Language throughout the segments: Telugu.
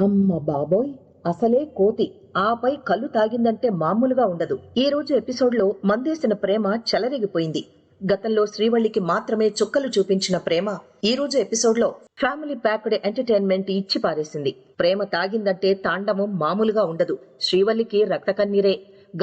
అమ్మ బాబోయ్ అసలే కోతి. ఆపై కళ్ళు తాగిందంటే మామూలుగా ఉండదు. ఈ రోజు ఎపిసోడ్లో మందేసిన ప్రేమ చెలరేగిపోయింది. గతంలో శ్రీవల్లికి మాత్రమే చుక్కలు చూపించిన ప్రేమ ఈ రోజు ఎపిసోడ్లో ఫ్యామిలీ ప్యాక్డ్ ఎంటర్టైన్మెంట్ ఇచ్చి పారేసింది. ప్రేమ తాగిందంటే తాండవం మామూలుగా ఉండదు. శ్రీవల్లికి రక్త కన్నీరే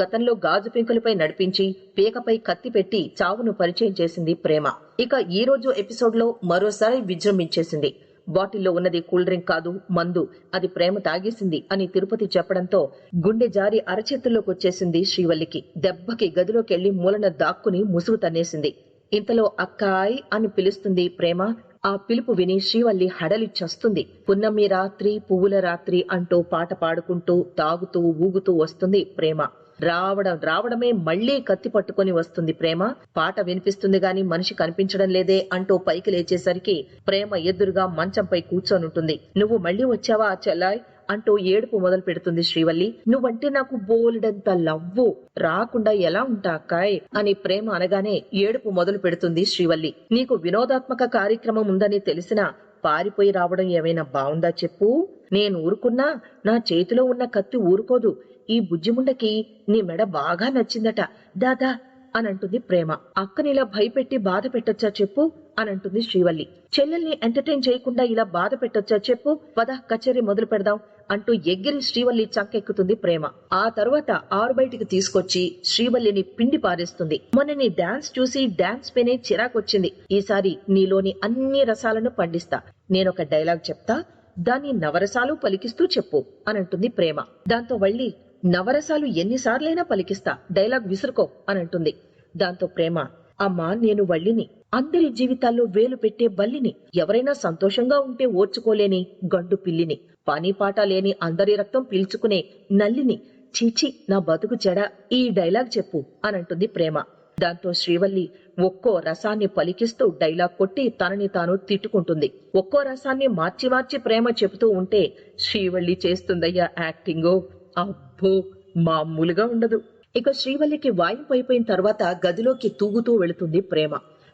గతంలో గాజు పెంకులపై నడిపించి పీకపై కత్తి పెట్టి చావును పరిచయం చేసింది ప్రేమ. ఇక ఈ రోజు ఎపిసోడ్లో మరోసారి విజృంభించేసింది. బాటిల్లో ఉన్నది కూల్ డ్రింక్ కాదు మందు. అది ప్రేమ తాగేసింది అని తిరుపతి చెప్పడంతో గుండె జారి అరచేతుల్లోకి వచ్చేసింది శ్రీవల్లికి. దెబ్బకి గదిలోకెళ్ళి మూలన దాక్కుని ముసుగు తన్నేసింది. ఇంతలో అక్కాయ్ అని పిలుస్తుంది ప్రేమ. ఆ పిలుపు విని శ్రీవల్లి హడలి చస్తుంది. పున్నమి రాత్రి పువ్వుల రాత్రి అంటూ పాట పాడుకుంటూ తాగుతూ ఊగుతూ వస్తుంది ప్రేమ. రావడం రావడమే మళ్ళీ కత్తి పట్టుకొని వస్తుంది ప్రేమ. పాట వినిపిస్తుంది గాని మనిషి కనిపించడం లేదే అంటూ పైకి లేచేసరికి ప్రేమ ఎదురుగా మంచంపై కూర్చొనుంటుంది. నువ్వు మళ్ళీ వచ్చావా చెల్లాయ్? అంటూ ఏడుపు మొదలు పెడుతుంది శ్రీవల్లి. నువ్వంటే నాకు బోలెడంత లవ్వు. రాకుండా ఎలా ఉంటా అక్కాయ్? అని ప్రేమ అనగానే ఏడుపు మొదలు పెడుతుంది శ్రీవల్లి. నీకు వినోదాత్మక కార్యక్రమం ఉందని తెలిసినా పారిపోయి రావడం ఏమైనా బావుందా చెప్పు? నేను ఊరుకున్నా నా చేతిలో ఉన్న కత్తి ఊరుకోదు. ఈ బుజ్జిముండకి నీ మెడ బాగా నచ్చిందట. దాదా అనంటుంది ప్రేమ. అక్కని ఇలా భయపెట్టి బాధ పెట్టొచ్చా చెప్పు? అనంటుంది శ్రీవల్లి. చెల్లెల్ని ఎంటర్టైన్ చేయకుండా ఇలా బాధ పెట్టొచ్చా చెప్పు? పద కచేరీ మొదలు పెడదాం అంటూ ఎగ్గిరి శ్రీవల్లి చంకెక్కుతుంది ప్రేమ. ఆ తర్వాత ఆరు బయటికి తీసుకొచ్చి శ్రీవల్లిని పిండి పారేస్తుంది. మొన్న నీ డాన్స్ చూసి డాన్స్ పైనే చిరాకొచ్చింది. ఈసారి నీలోని అన్ని రసాలను పండిస్తా. నేనొక డైలాగ్ చెప్తా. దాన్ని నవరసాలు పలికిస్తూ చెప్పు అనంటుంది ప్రేమ. దాంతో వల్లి నవరసాలు ఎన్నిసార్లైనా పలికిస్తా డైలాగ్ విసురుకో అనంటుంది. దాంతో ప్రేమ అమ్మా నేను వళ్ళిని. అందరి జీవితాల్లో వేలు పెట్టే బల్లిని ఎవరైనా సంతోషంగా ఉంటే ఓర్చుకోలేని గండు పిల్లిని. పానీపాట పాట లేని అందరి రక్తం పీల్చుకునే నల్లిని. చీచి నా బతుకు చెడ ఈ డైలాగ్ చెప్పు అనంటుంది ప్రేమ. దాంతో శ్రీవల్లి ఒక్కో రసాన్ని పలికిస్తూ డైలాగ్ కొట్టి తనని తాను తిట్టుకుంటుంది. ఒక్కో రసాన్ని మార్చి మార్చి ప్రేమ చెబుతూ ఉంటే శ్రీవల్లి చేస్తుందయ్యా యాక్టింగో. అబ్బో మామూలుగా ఉండదు. ఇక శ్రీవల్లికి వాయింపు అయిపోయిన తర్వాత గదిలోకి తూగుతూ వెళుతుంది ప్రేమ.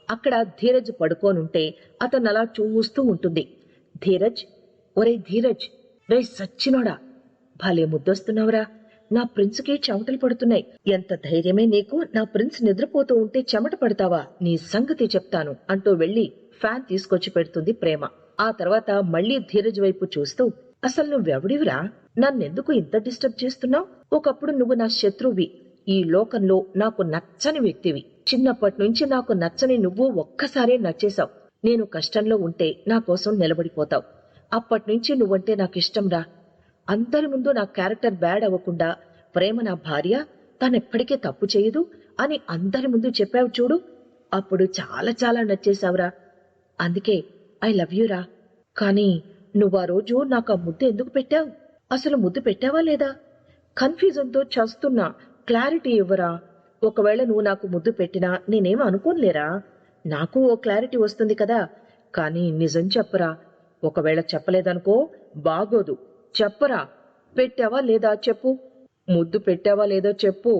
అక్కడ ధీరజ్ పడుకోనుంటే అతను అలా చూస్తూ ఉంటుంది. ధీరజ్? ఒరే ధీరజ్! రే సచ్చినోడా! భలే ముద్దొస్తున్నావురా. నా ప్రిన్స్కి చెమటలు పడుతున్నాయి. ఎంత ధైర్యమే నీకు? నా ప్రిన్స్ నిద్రపోతూ ఉంటే చెమట పడతావా? నీ సంగతి చెప్తాను అంటూ వెళ్ళి ఫ్యాన్ తీసుకొచ్చి పెడుతుంది ప్రేమ. ఆ తర్వాత మళ్ళీ ధీరజ్ వైపు చూస్తూ అసలు నువ్వెవడివిరా? నన్నెందుకు ఇంత డిస్టర్బ్ చేస్తున్నావు? ఒకప్పుడు నువ్వు నా శత్రువి. ఈ లోకంలో నాకు నచ్చని వ్యక్తివి. చిన్నప్పటి నుంచి నాకు నచ్చని నువ్వు ఒక్కసారే నచ్చేశావు. నేను కష్టంలో ఉంటే నా కోసం నిలబడిపోతావు. అప్పటి నుంచి నువ్వంటే నాకు ఇష్టంరా అందరి ముందు నా క్యారెక్టర్ బ్యాడ్ అవ్వకుండా ప్రేమ నా భార్య తానెప్పటికీ తప్పు చేయదు అని అందరి ముందు చెప్పావు చూడు. అప్పుడు చాలా చాలా నచ్చేశావురా. అందుకే ఐ లవ్ యూరా కానీ నువ్వు ఆ రోజు నాకు ఆ ముద్దు ఎందుకు పెట్టావు? అసలు ముద్దు పెట్టావా లేదా? కన్ఫ్యూజన్తో చస్తున్నా క్లారిటీ ఇవ్వరా? ఒకవేళ నువ్వు నాకు ముద్దు పెట్టినా నేనేం అనుకోనులేరా? నాకు ఓ క్లారిటీ వస్తుంది కదా. కానీ నిజం చెప్పరా? ఒకవేళ చెప్పలేదనుకో బాగోదు. చెప్పరా? పెట్టావా లేదా చెప్పు. ముద్దు పెట్టావా లేదో చెప్పు.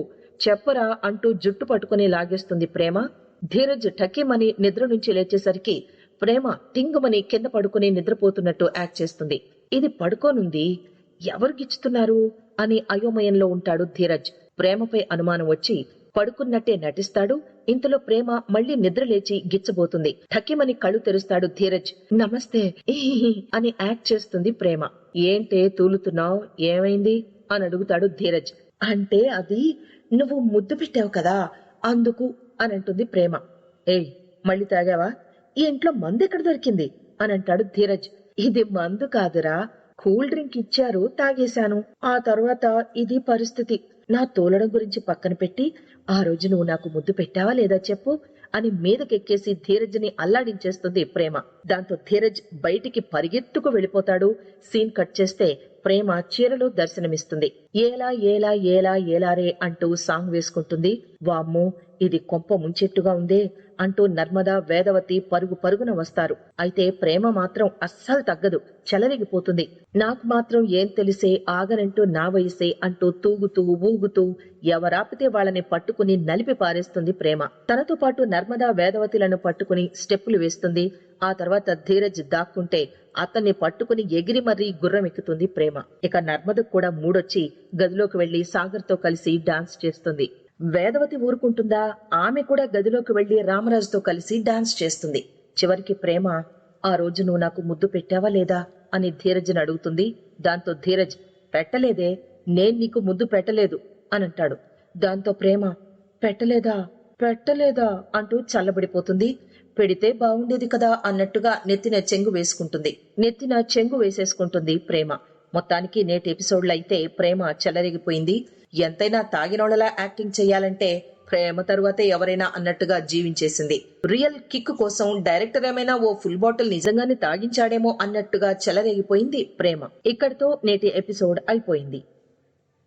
చెప్పరా అంటూ జుట్టు పట్టుకుని లాగేస్తుంది ప్రేమ. ధీరజ్ టకీమని నిద్ర నుంచి లేచేసరికి ప్రేమ టింగుమని కింద పడుకుని నిద్రపోతున్నట్టు యాక్ట్ చేస్తుంది. ఇది పడుకోనుంది. ఎవరు గిచ్చుతున్నారు? అని అయోమయంలో ఉంటాడు ధీరజ్. ప్రేమపై అనుమానం వచ్చి పడుకున్నట్టే నటిస్తాడు. ఇంతలో ప్రేమ మళ్ళీ నిద్రలేచి గిచ్చబోతుంది. ఠక్కిమని కళ్ళు తెరుస్తాడు ధీరజ్. నమస్తే. అని యాక్ట్ చేస్తుంది ప్రేమ. ఏంటే తూలుతున్నావు? ఏమైంది? అని అడుగుతాడు ధీరజ్. అంటే అది నువ్వు ముద్దు పెట్టావు కదా అందుకు అని అంటుంది ప్రేమ. ఏయ్ మళ్ళీ తాగావా? ఈ ఇంట్లో మందు ఎక్కడ దొరికింది? అని అంటాడు ధీరజ్. ఇది మందు కాదురా. కూల్ డ్రింక్ ఇచ్చారు తాగేశాను. ఆ తర్వాత ఇది పరిస్థితి. నా తోలడం గురించి పక్కన పెట్టి ఆ రోజు నువ్వు నాకు ముద్దు పెట్టావా లేదా చెప్పు అని మీదకెక్కేసి ధీరజ్ని అల్లాడించేస్తుంది ప్రేమ. దాంతో ధీరజ్ బయటికి పరిగెత్తుకు వెళ్ళిపోతాడు. సీన్ కట్ చేస్తే ప్రేమ చీరలో దర్శనమిస్తుంది. ఏలా ఏలా ఏలా ఏలారే అంటూ సాంగ్ వేసుకుంటుంది. వామ్మో ఇది కొంప ముంచెట్టుగా ఉందే అంటూ నర్మదా వేదవతి పరుగు పరుగున వస్తారు. అయితే ప్రేమ మాత్రం అస్సలు తగ్గదు చెలరిగిపోతుంది. నాకు మాత్రం ఏం తెలిసే ఆగనంటూ నా వయసే అంటూ తూగుతూ ఊగుతూ ఎవరాపితే వాళ్ళని పట్టుకుని నలిపి పారేస్తుంది ప్రేమ. తనతో పాటు నర్మదా వేదవతిలను పట్టుకుని స్టెప్పులు వేస్తుంది. ఆ తర్వాత ధీరజ్ దాక్కుంటే అతన్ని పట్టుకుని ఎగిరి మరీ గుర్రం ఎక్కుతుంది ప్రేమ. ఇక నర్మదకు కూడా మూడొచ్చి గదిలోకి వెళ్ళి సాగర్తో కలిసి డాన్స్ చేస్తుంది. వేదవతి ఊరుకుంటుందా? ఆమె కూడా గదిలోకి వెళ్ళి రామరాజుతో కలిసి డాన్స్ చేస్తుంది. చివరికి ప్రేమ ఆ రోజు నువ్వు నాకు ముద్దు పెట్టావా లేదా? అని ధీరజ్ని అడుగుతుంది. దాంతో ధీరజ్ పెట్టలేదే నేను నీకు ముద్దు పెట్టలేదు అని అంటాడు. దాంతో ప్రేమ పెట్టలేదా? పెట్టలేదా? అంటూ చల్లబడిపోతుంది. పెడితే బాగుండేది కదా అన్నట్టుగా నెత్తిన చెంగు వేసుకుంటుంది. నెత్తిన చెంగు వేసేసుకుంటుంది ప్రేమ. మొత్తానికి నేటి ఎపిసోడ్లో అయితే ప్రేమ చెలరిగిపోయింది. ఎంతైనా తాగినోళ్ళలా యాక్టింగ్ చేయాలంటే ప్రేమ తరువాత ఎవరైనా అన్నట్టుగా జీవించేసింది. రియల్ కిక్ కోసం డైరెక్టర్ ఏమైనా ఓ ఫుల్ బాటిల్ నిజంగానే తాగించాడేమో అన్నట్టుగా చెలరేగిపోయింది ప్రేమ. ఇక్కడితో నేటి ఎపిసోడ్ అయిపోయింది.